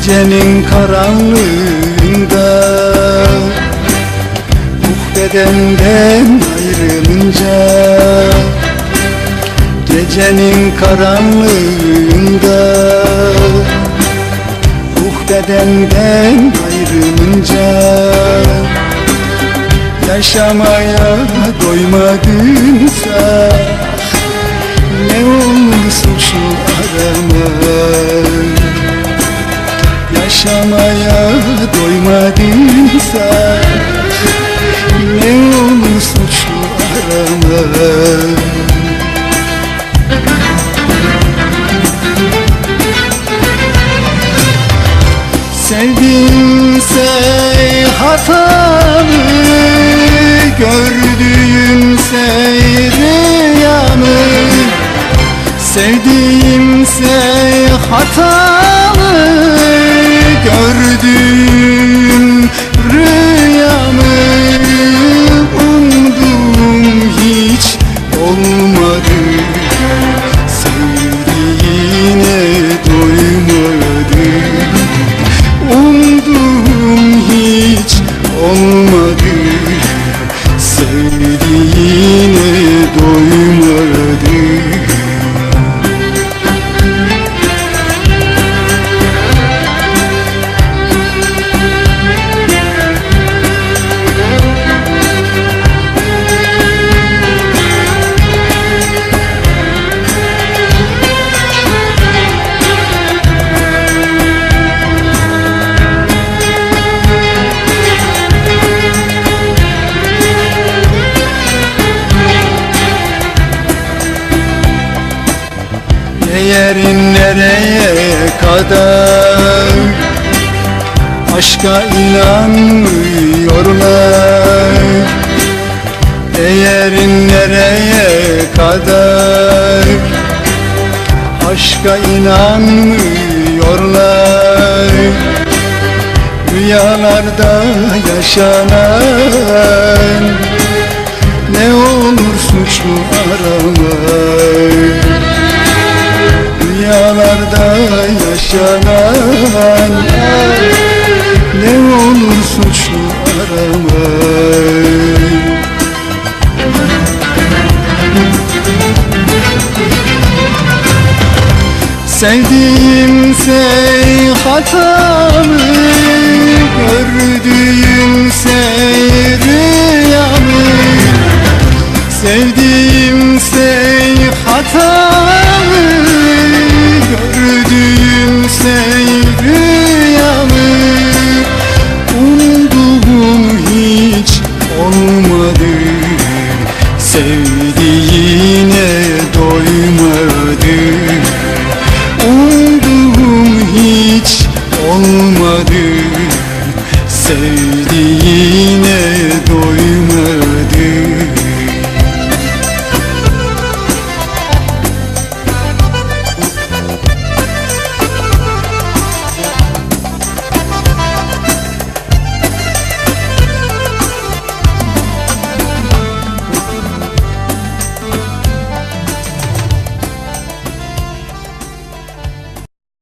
Gecenin karanlığında. Ruh bedenden ayrılınca Gecenin karanlığında. Ruh bedenden ayrılınca Yaşamaya doymadınsa Sevdimse hatalı Gördüğümse rüyamı. Sevdiğimse hatalı Gördüğüm kadar Aşka inanmıyorlar Değerin nereye kadar? Aşka inanmıyorlar Rüyalarda yaşanan Ne olur suçlu arama Sevdiğimse hatalı Gördüğümse Sevdiğine doymadı. Umduğum hiç olmadı. Sevdiğine